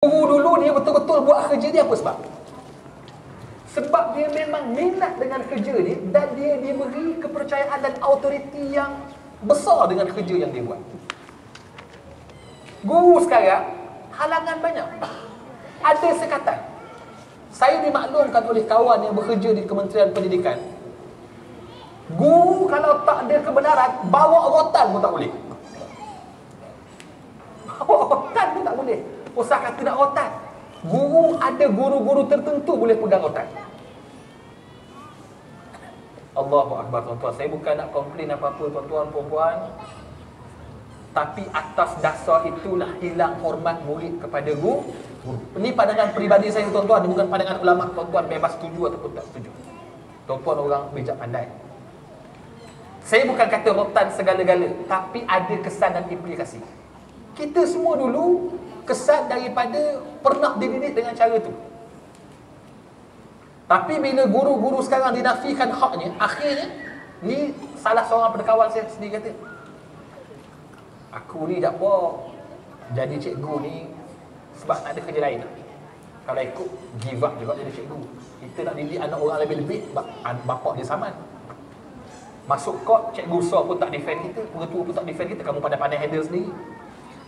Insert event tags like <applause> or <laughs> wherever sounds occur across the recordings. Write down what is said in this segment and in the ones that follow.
Guru dulu dia betul-betul buat kerja dia apa sebab? Sebab dia memang minat dengan kerja dia dan dia diberi kepercayaan dan autoriti yang besar dengan kerja yang dia buat. Guru sekarang halangan banyak. Ada sekatan. Saya dimaklumkan oleh kawan yang bekerja di Kementerian Pendidikan. Guru kalau tak ada kebenaran, bawa rotan pun tak boleh. Bawa rotan pun tak boleh. Usah kata nak rotan. Guru ada guru-guru tertentu boleh pegang rotan. Allahu Akbar tuan-tuan. Saya bukan nak komplain apa-apa tuan-tuan puan-puan. Tapi atas dasar itulah hilang hormat murid kepada guru. Ini pandangan peribadi saya tuan-tuan, bukan pandangan ulama tuan-tuan bebas setuju ataupun tak setuju. Tuan-tuan orang bijak pandai. Saya bukan kata rotan segala-gala, tapi ada kesan dan implikasi. Kita semua dulu kesan daripada pernah dididik dengan cara tu. Tapi bila guru-guru sekarang dinafikan haknya, akhirnya ni salah seorang pendekawal saya sendiri kata, aku ni tak apa. Jadi cikgu ni sebab tak ada kerja lain. Kalau ikut give up juga jadi cikgu. Kita nak didik anak orang lebih-lebih bapak dia saman. Masuk kot cikgu besar pun tak defend kita pengetua pun tak defend kita kamu pandai-pandai handle sendiri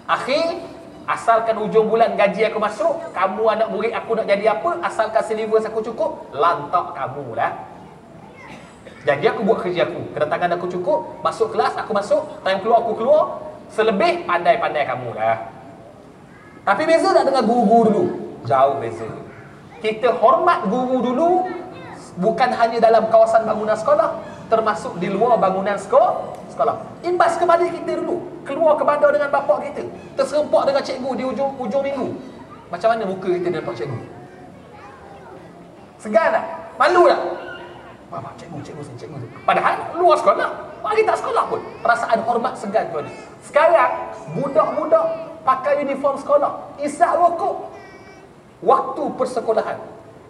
akhir asalkan ujung bulan gaji aku masuk kamu anak murid aku nak jadi apa asalkan syllabus aku cukup lantak kamu lah jadi aku buat kerja aku kedatangan aku cukup masuk kelas aku masuk time keluar aku keluar Selebih pandai-pandai kamu lah. Tapi beza tak dengan guru-guru dulu? Jauh beza. Kita hormat guru dulu bukan hanya dalam kawasan bangunan sekolah, termasuk di luar bangunan sekolah. sekolah. Imbas ke mana kita dulu? Keluar ke bandar dengan bapak kita. Terserempak dengan cikgu di ujung ujung minggu. Macam mana muka kita nampak cikgu? Segan tak? Malu tak? Bapak cikgu, cikgu, cikgu. Padahal luar sekolah. Mari tak sekolah pun. Perasaan hormat segan tu ada. Sekarang, budak-budak pakai uniform sekolah. Isap rokok. Waktu persekolahan.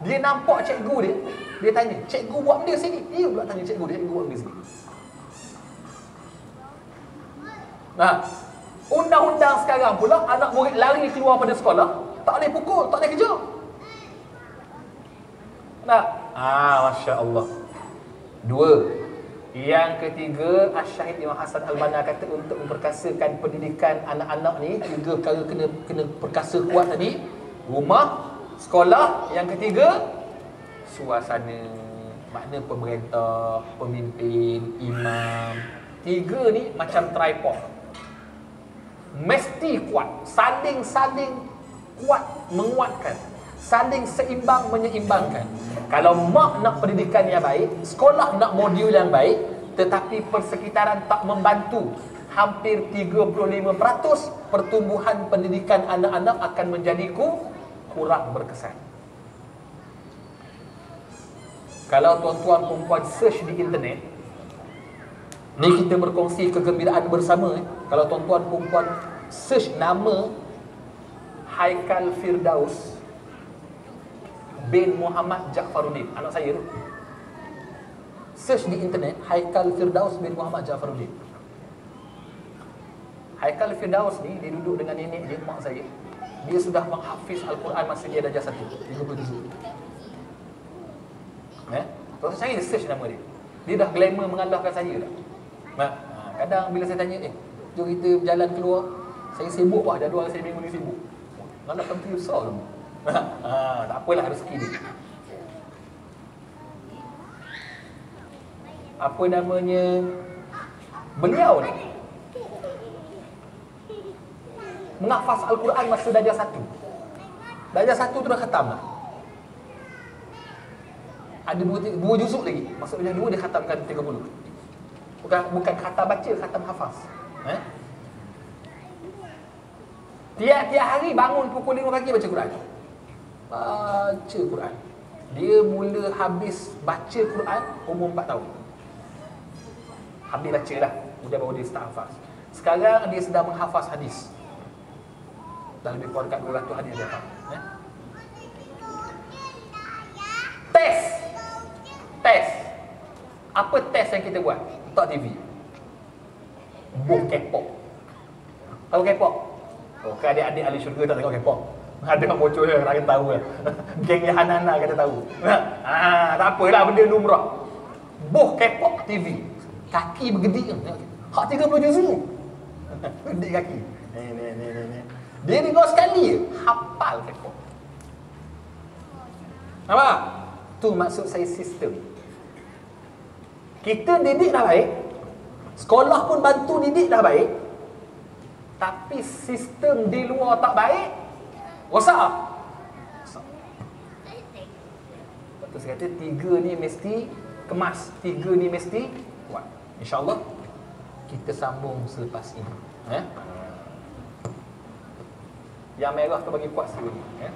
Dia nampak cikgu dia. Dia tanya, cikgu buat benda sini. Dia pula tanya cikgu dia, cikgu buat benda sini. Nah, undang-undang sekarang pula, anak murid lari keluar pada sekolah. Tak boleh pukul, tak boleh kejar. Nah, ah, Masya Allah. Dua, yang ketiga, Asyahid Imam Hasan Al-Banna kata untuk memperkasakan pendidikan anak-anak ni, tiga perkara kena kena perkasa kuat tadi. Rumah, sekolah, yang ketiga, suasana, makna pemerintah, pemimpin, imam. Tiga ni macam tripod. Mesti kuat, saling-saling kuat menguatkan saling seimbang menyeimbangkan. Kalau mak nak pendidikan yang baik, sekolah nak modul yang baik, tetapi persekitaran tak membantu, hampir 35% pertumbuhan pendidikan anak-anak akan menjadi kurang berkesan. Kalau tuan-tuan perempuan search di internet, ni kita berkongsi kegembiraan bersama. Eh. Kalau tuan-tuan perempuan search nama Haikal Firdaus, bin Muhammad Ja'faruddin anak saya tu search di internet Haikal Firdaus bin Muhammad Ja'faruddin Haikal Firdaus ni dia duduk dengan nenek dia mak saya dia sudah menghafiz Al-Quran masa dia darjah 1 37 eh Tuan saya search nama dia dia dah glamour mengalahkan saya dah ha, kadang bila saya tanya eh jom kita berjalan keluar saya sibuk lah jadual saya minggu ni sibuk nak penting besar tu <laughs> ha, tak apalah rezeki dia. Apa namanya? Beliau ni menghafaz Al-Quran masa darjah satu. Darjah satu tu dah khatam lah. Ada dua, dua jusuk lagi. Maksudnya dua dia khatamkan 30. Bukan bukan khatam baca, khatam hafaz. Eh? Tiap-tiap hari bangun pukul 5 pagi baca Quran baca Quran. Dia mula habis baca Quran umur 4 tahun. Habis baca lah. Kemudian baru dia start hafaz. Sekarang dia sedang menghafaz hadis. Dah lebih kurang dekat 200 hadis dia hafaz. Eh? Test. Apa test yang kita buat? Tak TV. Book K-pop. Tahu K-pop? Oh, kan adik-adik ahli syurga tak tengok K-pop. Ada <laughs> orang bocor dia, nak tahu lah. <laughs> Geng yang Hanana kata tahu. Ha, tak apalah benda lumrah. Boh K-pop TV. Kaki bergedik. Hak 30 juzuk. <laughs> Gedik kaki. Ni ni ni. Dia dengar sekali je, hafal K-pop. Nampak? Tu maksud saya sistem. Kita didik dah baik. Sekolah pun bantu didik dah baik. Tapi sistem di luar tak baik. Rosak. Lepas saya kata tiga ni mesti kemas. Tiga ni mesti kuat. InsyaAllah kita sambung selepas ini. Eh? Yang merah tu bagi kuat sikit. Eh?